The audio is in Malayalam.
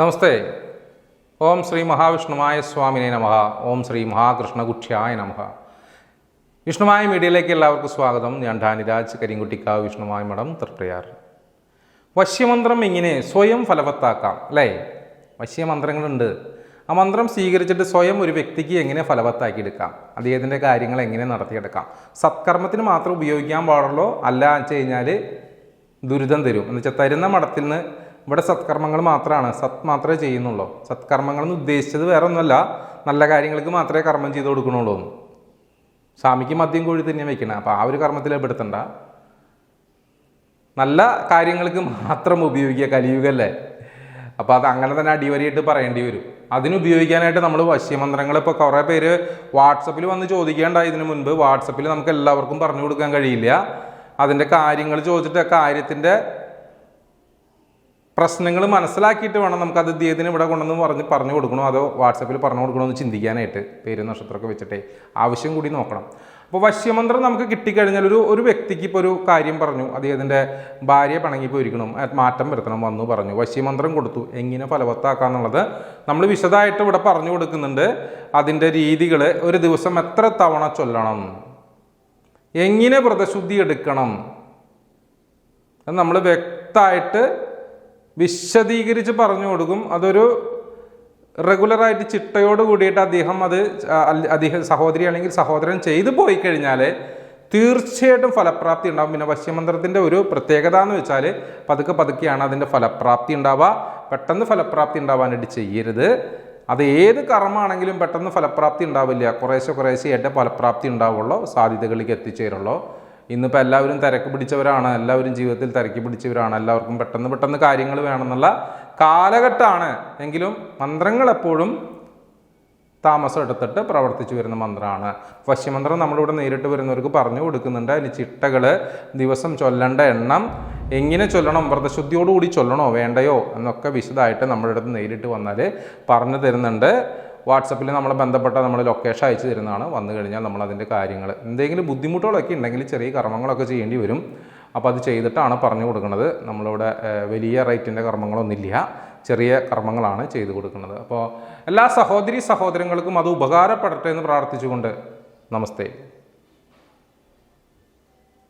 നമസ്തേ. ഓം ശ്രീ മഹാവിഷ്ണുമായ സ്വാമിനെ നമഹ ഓം ശ്രീ മഹാകൃഷ്ണകുക്ഷ്യായ നമഃ. വിഷ്ണുമായ മീഡിയയിലേക്ക് എല്ലാവർക്കും സ്വാഗതം. ഞാൻ ധാനിരാജ് കരിങ്കുട്ടിക്കാവ് വിഷ്ണുമായ മഠം തൃപ്രയാർ. വശ്യമന്ത്രം ഇങ്ങനെ സ്വയം ഫലവത്താക്കാം അല്ലേ? വശ്യമന്ത്രങ്ങളുണ്ട്. ആ മന്ത്രം സ്വീകരിച്ചിട്ട് സ്വയം ഒരു വ്യക്തിക്ക് എങ്ങനെ ഫലവത്താക്കിയെടുക്കാം? അദ്ദേഹത്തിന്റെ കാര്യങ്ങൾ എങ്ങനെ നടത്തിയെടുക്കാം? സത്കർമ്മത്തിന് മാത്രം ഉപയോഗിക്കാൻ പാടുള്ളൂ? അല്ല വെച്ച് കഴിഞ്ഞാൽ ദുരിതം തരും. എന്ന് വെച്ചാൽ തരുന്ന മഠത്തിൽ നിന്ന് ഇവിടെ സത്കർമ്മങ്ങൾ മാത്രമാണ് സത് മാത്രമേ ചെയ്യുന്നുള്ളൂ. സത്കർമ്മങ്ങൾ എന്ന് ഉദ്ദേശിച്ചത് വേറെ ഒന്നുമല്ല നല്ല കാര്യങ്ങൾക്ക് മാത്രമേ കർമ്മം ചെയ്ത് കൊടുക്കണുള്ളൂ സ്വാമിക്ക് മദ്യം കോഴി തന്നെ വയ്ക്കണം അപ്പോൾ ആ ഒരു കർമ്മത്തിൽ പെടുത്തണ്ട നല്ല കാര്യങ്ങൾക്ക് മാത്രം ഉപയോഗിക്കുക കലിയുഗല്ലേ? അപ്പോൾ അത് അങ്ങനെ തന്നെ അടിവരിയിട്ട് പറയേണ്ടി വരും. അതിനുപയോഗിക്കാനായിട്ട് നമ്മൾ വശ്യമന്ത്രങ്ങൾ ഇപ്പോൾ കുറേ പേര് വാട്സപ്പിൽ വന്ന് ചോദിക്കേണ്ടായി ഇതിന് മുൻപ്. വാട്സപ്പിൽ നമുക്ക് എല്ലാവർക്കും പറഞ്ഞു കൊടുക്കാൻ കഴിയില്ല. അതിന്റെ കാര്യങ്ങൾ ചോദിച്ചിട്ട് കാര്യത്തിന്റെ പ്രശ്നങ്ങൾ മനസ്സിലാക്കിയിട്ട് വേണം നമുക്ക് അത് ഇദ്ദേഹത്തിന് ഇവിടെ കൊണ്ടുവന്ന് പറഞ്ഞ് പറഞ്ഞു കൊടുക്കണോ? അതോ വാട്സപ്പിൽ പറഞ്ഞു കൊടുക്കണോ എന്ന് ചിന്തിക്കാനായിട്ട് പേര് നക്ഷത്രമൊക്കെ വെച്ചിട്ടേ ആവശ്യം കൂടി നോക്കണം. അപ്പോൾ വശ്യമന്ത്രം നമുക്ക് കിട്ടിക്കഴിഞ്ഞാൽ ഒരു ഒരു വ്യക്തിക്ക് ഇപ്പോൾ ഒരു കാര്യം പറഞ്ഞു. അദ്ദേഹത്തിന്റെ ഭാര്യ പിണങ്ങി പോയിരിക്കണം. അത് മാറ്റം വരുത്തണം വന്നു പറഞ്ഞു. വശ്യമന്ത്രം കൊടുത്തു. എങ്ങനെ ഫലവത്താക്കാന്നുള്ളത് നമ്മൾ വിശദമായിട്ട് ഇവിടെ പറഞ്ഞു കൊടുക്കുന്നുണ്ട്. അതിന്റെ രീതികൾ ഒരു ദിവസം എത്ര തവണ ചൊല്ലണം? എങ്ങനെ വ്രതശുദ്ധി എടുക്കണം? നമ്മൾ വ്യക്തമായിട്ട് വിശദീകരിച്ച് പറഞ്ഞു കൊടുക്കും. അതൊരു റെഗുലറായിട്ട് ചിട്ടയോട് കൂടിയിട്ട് അദ്ദേഹം അത് അദ്ദേഹം സഹോദരി അല്ലെങ്കിൽ സഹോദരൻ ചെയ്തു പോയി കഴിഞ്ഞാൽ തീർച്ചയായിട്ടും ഫലപ്രാപ്തി ഉണ്ടാവും. പിന്നെ വശ്യമന്ത്രത്തിന്റെ ഒരു പ്രത്യേകത എന്ന് വെച്ചാൽ പതുക്കെ പതുക്കെയാണ് അതിന്റെ ഫലപ്രാപ്തി ഉണ്ടാവുക. പെട്ടെന്ന് ഫലപ്രാപ്തി ഉണ്ടാവാനായിട്ട് ചെയ്യരുത്. അത് ഏത് കർമ്മമാണെങ്കിലും പെട്ടെന്ന് ഫലപ്രാപ്തി ഉണ്ടാവില്ല. കുറേശ്ശെ കുറേശ്ശെയായിട്ട് ഫലപ്രാപ്തി ഉണ്ടാവുള്ളൂ. സാധ്യതകളിലേക്ക് എത്തിച്ചേരുള്ളൂ. ഇന്നിപ്പോൾ എല്ലാവരും തിരക്ക് പിടിച്ചവരാണ് എല്ലാവരും ജീവിതത്തിൽ തിരക്ക് പിടിച്ചവരാണ് എല്ലാവർക്കും പെട്ടെന്ന് പെട്ടെന്ന് കാര്യങ്ങൾ വേണമെന്നുള്ള കാലഘട്ടമാണ്. എങ്കിലും മന്ത്രങ്ങൾ എപ്പോഴും താമസം എടുത്തിട്ട് പ്രവർത്തിച്ചു വരുന്ന മന്ത്രമാണ്. വശ്യമന്ത്രം നമ്മളിവിടെ നേരിട്ട് വരുന്നവർക്ക് പറഞ്ഞു കൊടുക്കുന്നുണ്ട്. അതിൽ ചിട്ടകൾ ദിവസം ചൊല്ലേണ്ട എണ്ണം എങ്ങനെ ചൊല്ലണം വ്രതശുദ്ധിയോടുകൂടി ചൊല്ലണോ വേണ്ടയോ എന്നൊക്കെ വിശദമായിട്ട് നമ്മുടെ നേരിട്ട് വന്നാൽ പറഞ്ഞു തരുന്നുണ്ട്. വാട്സപ്പിൽ നമ്മളെ ബന്ധപ്പെട്ട നമ്മൾ ലൊക്കേഷൻ അയച്ചു തരുന്നതാണ്. വന്നു കഴിഞ്ഞാൽ നമ്മൾ അതിന്റെ കാര്യങ്ങൾ എന്തെങ്കിലും ബുദ്ധിമുട്ടുകളൊക്കെ ഉണ്ടെങ്കിൽ ചെറിയ കർമ്മങ്ങളൊക്കെ ചെയ്യേണ്ടി വരും. അപ്പോൾ അത് ചെയ്തിട്ടാണ് പറഞ്ഞു കൊടുക്കുന്നത്. നമ്മളിവിടെ വലിയ റേറ്റിന്റെ കർമ്മങ്ങളൊന്നുമില്ല. ചെറിയ കർമ്മങ്ങളാണ് ചെയ്തു കൊടുക്കുന്നത്. അപ്പോൾ എല്ലാ സഹോദരി സഹോദരങ്ങൾക്കും അത് ഉപകാരപ്പെടട്ടെ എന്ന് പ്രാർത്ഥിച്ചുകൊണ്ട് നമസ്തേ.